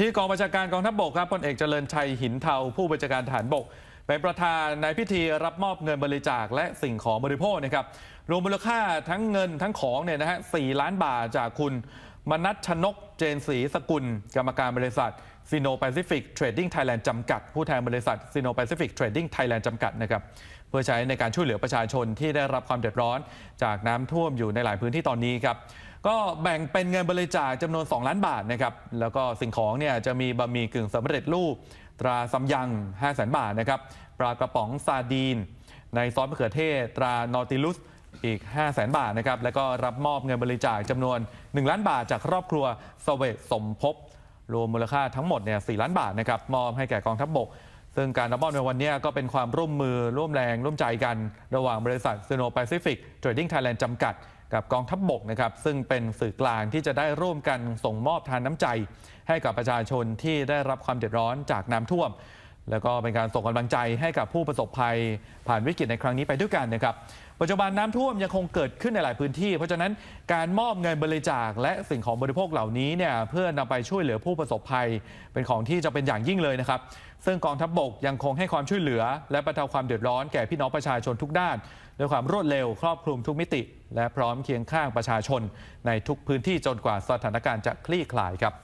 ที่กองบัญชาการกองทัพบกครับพลเอกเจริญชัยหินเทาผู้บัญชาการทหารบก เป็นประธานในพิธีรับมอบเงินบริจาคและสิ่งของบริโภคนะครับรวมมูลค่าทั้งเงินทั้งของเนี่ยนะฮะ4ล้านบาทจากคุณ มนัชชนกเจนศรีสกุล กรรมการบริษัทซีโนแปซิฟิกเทรดดิ้งไทยแลนด์จำกัด ผู้แทนบริษัทซีโนแปซิฟิกเทรดดิ้งไทยแลนด์จำกัดนะครับเพื่อใช้ในการช่วยเหลือประชาชนที่ได้รับความเดือดร้อน จากน้ำท่วมอยู่ในหลายพื้นที่ตอนนี้ครับก็แบ่งเป็นเงินบริจาคจำนวน 2 ล้านบาทนะครับแล้วก็สิ่งของเนี่ยจะมีบะหมี่กึ่งสำเร็จรูป ตราซัมยัง5 0 0 0 0 บาทนะครับปลากระป๋องซาดีน ในซอสมะเขือเทศตรานอติลุส อีก 5 0 0 0 0 0บาทนะครับ แล้วก็รับมอบเงินบริจาคจำนวน 1 ล้านบาทจากครอบครัวสเวตสมภพรวมมูลค่าทั้งหมดเนี่ย4ล้านบาทนะครับมอบให้แก่กองทัพบก ซึ่งการรับมอบในวันนี้ก็เป็นความร่วมมือร่วมแรงร่วมใจกัน ระหว่างบริษัท s โนแปซิฟิกเทรดดิ้งไทยแลนด์จำกัด กับกองทัพบกนะครับซึ่งเป็นสื่อกลางที่จะได้ร่วมกันส่งมอบทานน้ำใจ ให้กับประชาชนที่ได้รับความเดือดร้อนจากน้ำท่วม แล้วก็เป็นการส่งกำลังใจให้กับผู้ประสบภัยผ่านวิกฤตในครั้งนี้ไปด้วยกันนะครับ ปัจจุบันน้ำท่วมยังคงเกิดขึ้นในหลายพื้นที่ เพราะฉะนั้นการมอบเงินบริจาคและสิ่งของบริโภคเหล่านี้เนี่ยเพื่อนำไปช่วยเหลือผู้ประสบภัย เป็นของที่จะเป็นอย่างยิ่งเลยนะครับ ซึ่งกองทัพบบกยังคงให้ความช่วยเหลือ และบรรเทาความเดือดร้อนแก่พี่น้องประชาชนทุกด้านด้วยความรวดเร็วครอบคลุมทุกมิติ และพร้อมเคียงข้างประชาชน ในทุกพื้นที่จนกว่าสถานการณ์จะคลี่คลายครับ